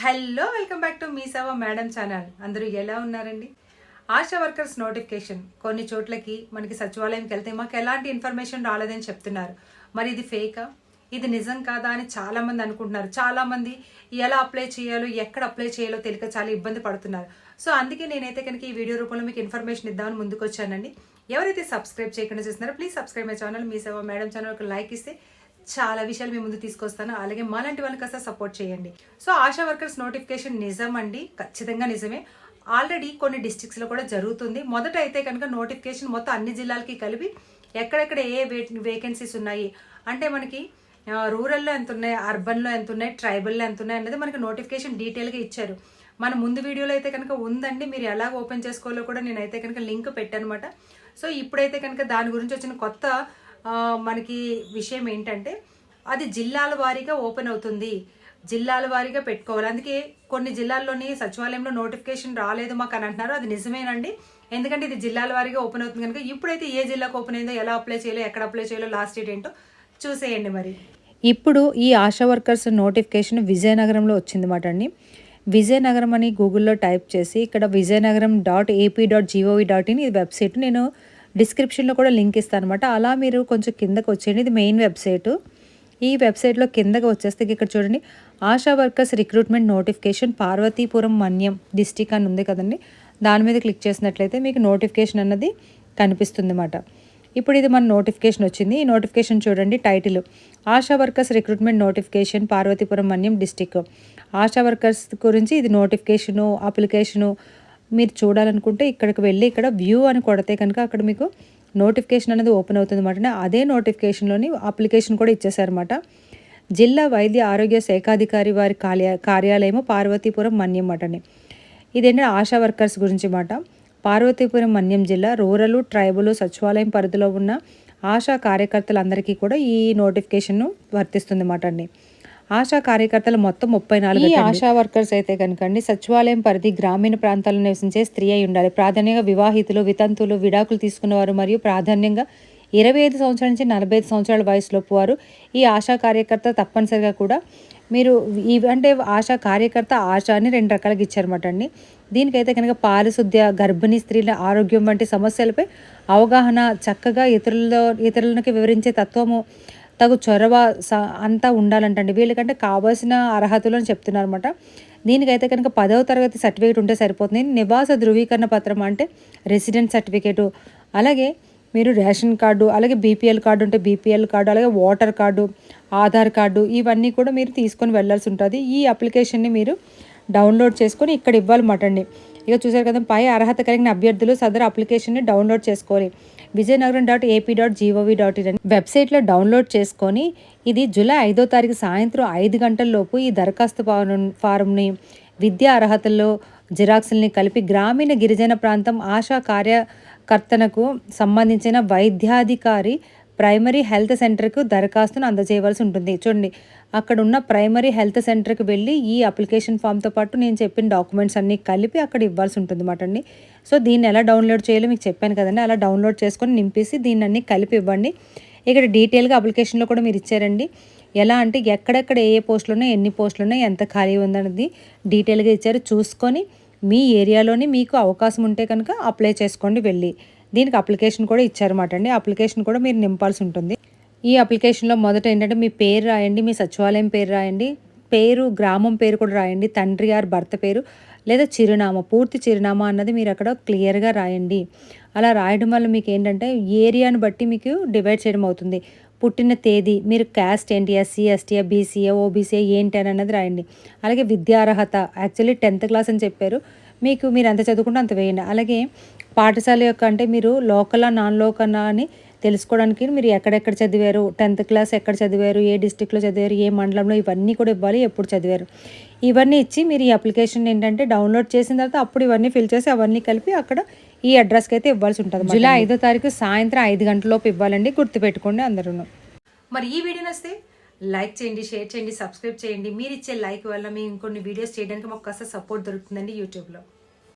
Hello welcome back to Mee Seva madam channel. అందరూ ఎలా ఉన్నారండి? Asha workers notification. కొన్ని చోట్లకి మనకి సచివాలయంకి వెళ్తే మాకు ఎలాంటి ఇన్ఫర్మేషన్ రాలేదని చెప్తున్నారు. మరి ఇది ఫేకా? ఇది నిజం కాదా అని చాలామంది అనుకుంటున్నారు. చాలామంది ఎలా అప్లై చేయాలో ఎక్కడ అప్లై చేయాలో తెలియక చాలా ఇబ్బంది పడుతున్నారు. సో అందుకే నేనైతే కనుక ఈ వీడియో రూపంలో మీకు ఇన్ఫర్మేషన్ ఇద్దామని ముందుకు వచ్చానండి ఎవరైతే సబ్స్క్రైబ్ చేయకుండా చేస్తున్నారో please subscribe my channel. Mee Seva madam channel ఒక లైక్ ఇస్తే చాలా విషయాలు మీ ముందు తీసుకొస్తాను. అలాగే మాలాంటి వాళ్ళకి కాస్త సపోర్ట్ చేయండి. సో ఆశా వర్కర్స్ నోటిఫికేషన్ నిజం అండి. ఖచ్చితంగా నిజమే. ఆల్రెడీ కొన్ని డిస్ట్రిక్ట్స్లో కూడా జరుగుతుంది. మొదట అయితే కనుక నోటిఫికేషన్ మొత్తం అన్ని జిల్లాలకి కలిపి ఎక్కడెక్కడ ఏ వేకెన్సీస్ ఉన్నాయి? అంటే మనకి రూరల్లో ఎంత ఉన్నాయి? అర్బన్లో ఎంత ఉన్నాయి? ట్రైబల్లో ఎంత ఉన్నాయి? అనేది మనకి నోటిఫికేషన్ డీటెయిల్గా ఇచ్చారు. మన ముందు వీడియోలో అయితే కనుక ఉందండి. మీరు ఎలాగ ఓపెన్ చేసుకోవాలో కూడా నేనైతే కనుక లింక్ పెట్టానమాట. సో ఇప్పుడైతే కనుక దాని గురించి వచ్చిన కొత్త మనకి విషయం ఏంటంటే అది జిల్లాల వారీగా ఓపెన్ అవుతుంది. జిల్లాల వారీగా పెట్టుకోవాలి. అందుకే కొన్ని జిల్లాల్లోని సచివాలయంలో నోటిఫికేషన్ రాలేదు మాకు అని అంటున్నారు. అది నిజమేనండి. ఎందుకంటే ఇది జిల్లాల వారీగా ఓపెన్ అవుతుంది కనుక ఇప్పుడైతే ఏ జిల్లాకు ఓపెన్ అయిందో ఎలా అప్లై చేయాలో ఎక్కడ అప్లై చేయాలో లాస్ట్ డేట్ ఏంటో చూసేయండి మరి. ఇప్పుడు ఈ ఆశా వర్కర్స్ నోటిఫికేషన్ విజయనగరంలో వచ్చిందన్నమాట అండి. విజయనగరం అని గూగుల్లో టైప్ చేసి ఇక్కడ Vizianagaram dot AP dot GOV dot in ఇది వెబ్సైట్ నేను డిస్క్రిప్షన్లో కూడా లింక్ ఇస్తాను అనమాట అలా మీరు కొంచెం కిందకు వచ్చేయండి. ఇది మెయిన్ వెబ్సైటు. ఈ వెబ్సైట్లో కిందకి వచ్చేస్తే ఇక్కడ చూడండి. Asha workers recruitment notification Parvathipuram Manyam district అని ఉంది కదండి. దాని మీద క్లిక్ చేసినట్లయితే మీకు నోటిఫికేషన్ అన్నది కనిపిస్తుంది అన్నమాట. ఇప్పుడు ఇది మన నోటిఫికేషన్ వచ్చింది. ఈ నోటిఫికేషన్ చూడండి title. Asha workers recruitment notification Parvathipuram Manyam district. Asha workers గురించి ఇది నోటిఫికేషను అప్లికేషను మీరు చూడాలనుకుంటే ఇక్కడికి వెళ్ళి ఇక్కడ వ్యూ అని కొడితే కనుక అక్కడ మీకు నోటిఫికేషన్ అనేది ఓపెన్ అవుతుంది అనమాట అదే నోటిఫికేషన్లోని అప్లికేషన్ కూడా ఇచ్చేసారన్నమాట జిల్లా వైద్య ఆరోగ్య శాఖాధికారి వారి కార్య కార్యాలయము పార్వతీపురం మన్యం అటని ఇదేంటంటే ఆశా వర్కర్స్ గురించి మాట పార్వతీపురం మన్యం జిల్లా రూరల్ ట్రైబల్ సచివాలయం పరిధిలో ఉన్న ఆశా కార్యకర్తలందరికీ కూడా ఈ నోటిఫికేషన్ను వర్తిస్తుంది అన్నమాట అండి. ఆశా కార్యకర్తలు మొత్తం ముప్పై నాలుగు ఈ ఆశా వర్కర్స్ అయితే కనుక అండి సచివాలయం పరిధి గ్రామీణ ప్రాంతాల్లో నివసించే స్త్రీ అయి ఉండాలి. ప్రాధాన్యంగా వివాహితులు వితంతులు విడాకులు తీసుకున్నవారు మరియు ప్రాధాన్యంగా ఇరవై ఐదు సంవత్సరాల నుంచి నలభై ఐదు సంవత్సరాల వయసులోపు వారు ఈ ఆశా కార్యకర్త తప్పనిసరిగా కూడా మీరు అంటే ఆశా కార్యకర్త ఆశ అని రెండు రకాలుగా ఇచ్చారన్నమాట అండి. దీనికైతే కనుక పారిశుద్ధ్య గర్భిణీ స్త్రీల ఆరోగ్యం వంటి సమస్యలపై అవగాహన చక్కగా ఇతరుల ఇతరులకు వివరించే తత్వము తగు చొరవ స అంతా ఉండాలంటండి. వీళ్ళకంటే కావాల్సిన అర్హతలు అని చెప్తున్నారు అనమాట దీనికైతే కనుక పదవ తరగతి సర్టిఫికేట్ ఉంటే సరిపోతుంది. నివాస ధృవీకరణ పత్రం అంటే రెసిడెంట్ సర్టిఫికేటు. అలాగే మీరు రేషన్ కార్డు అలాగే బీపీఎల్ కార్డు ఉంటే బీపీఎల్ కార్డు అలాగే ఓటర్ కార్డు ఆధార్ కార్డు ఇవన్నీ కూడా మీరు తీసుకొని వెళ్ళాల్సి ఉంటుంది. ఈ అప్లికేషన్ని మీరు డౌన్లోడ్ చేసుకొని ఇక్కడ ఇవ్వాలన్నమాట అండి. ఇక చూసారు కదా పై అర్హత కలిగిన అభ్యర్థులు సదరు అప్లికేషన్ని డౌన్లోడ్ చేసుకోవాలి. Vizianagaram dot AP dot GOV dot in వెబ్సైట్లో డౌన్లోడ్ చేసుకొని ఇది జూలై ఐదో తారీఖు సాయంత్రం ఐదు గంటల్లోపు ఈ దరఖాస్తు ఫారం ఫారంని విద్యా అర్హతల్లో జిరాక్స్ని కలిపి గ్రామీణ గిరిజన ప్రాంతం ఆశా కార్యకర్తనకు సంబంధించిన వైద్యాధికారి ప్రైమరీ హెల్త్ సెంటర్కు దరఖాస్తును అందజేయవలసి ఉంటుంది. చూడండి అక్కడ ఉన్న ప్రైమరీ హెల్త్ సెంటర్కి వెళ్ళి ఈ అప్లికేషన్ ఫామ్తో పాటు నేను చెప్పిన డాక్యుమెంట్స్ అన్నీ కలిపి అక్కడ ఇవ్వాల్సి ఉంటుంది అన్నమాట అండి. సో దీన్ని ఎలా డౌన్లోడ్ చేయాలో మీకు చెప్పాను కదండి. అలా డౌన్లోడ్ చేసుకొని నింపేసి దీన్ని అన్ని కలిపి ఇవ్వండి. ఇక్కడ డీటెయిల్గా అప్లికేషన్లో కూడా మీరు ఇచ్చారండి. ఎలా అంటే ఎక్కడెక్కడ ఏ ఏ పోస్టులు ఉన్నాయి ఎన్ని పోస్టులు ఉన్నాయి ఎంత ఖాళీ ఉందన్నది డీటెయిల్గా ఇచ్చారు. చూసుకొని మీ ఏరియాలోని మీకు అవకాశం ఉంటే కనుక అప్లై చేసుకోండి వెళ్ళి. దీనికి అప్లికేషన్ కూడా ఇచ్చారన్నమాట అండి అప్లికేషన్ కూడా మీరు నింపాల్సి ఉంటుంది. ఈ అప్లికేషన్లో మొదట ఏంటంటే మీ పేరు రాయండి మీ సచివాలయం పేరు రాయండి పేరు గ్రామం పేరు కూడా రాయండి తండ్రి గారు భర్త పేరు లేదా చిరునామా పూర్తి చిరునామా అన్నది మీరు అక్కడ క్లియర్గా రాయండి. అలా రాయడం వల్ల మీకు ఏంటంటే ఏరియాను బట్టి మీకు డివైడ్ చేయడం అవుతుంది. పుట్టిన తేదీ మీరు క్యాస్ట్ ఏంటి ఎస్సీ ఎస్టీ బీసీఏ ఓబీసీఏ ఏంటి అని అన్నది రాయండి. అలాగే విద్యార్హత యాక్చువల్లీ టెన్త్ క్లాస్ అని చెప్పారు. మీకు మీరు ఎంత చదువుకుంటే అంత వేయండి. అలాగే పాఠశాల యొక్క అంటే మీరు లోకలా నాన్ లోకలా అని తెలుసుకోవడానికి మీరు ఎక్కడెక్కడ చదివారు? టెన్త్ క్లాస్ ఎక్కడ చదివారు? ఏ డిస్టిక్లో చదివారు? ఏ మండలంలో? ఇవన్నీ కూడా ఇవ్వాలి. ఎప్పుడు చదివారు? ఇవన్నీ ఇచ్చి మీరు ఈ అప్లికేషన్ ఏంటంటే డౌన్లోడ్ చేసిన తర్వాత అప్పుడు ఇవన్నీ ఫిల్ చేసి అవన్నీ కలిపి అక్కడ ఈ అడ్రస్కి అయితే ఇవ్వాల్సి ఉంటుంది జూలై ఐదో తారీఖు సాయంత్రం ఐదు గంటలలోపు ఇవ్వాలండి. గుర్తుపెట్టుకోండి అందరూ మరి ఈ వీడియో నచ్చితే లైక్ చేయండి షేర్ చేయండి సబ్స్క్రైబ్ చేయండి. మీరు ఇచ్చే లైక్ వల్ల మేము ఇంకొన్ని వీడియోస్ చేయడానికి మాకు కాస్త సపోర్ట్ దొరుకుతుందండి యూట్యూబ్లో.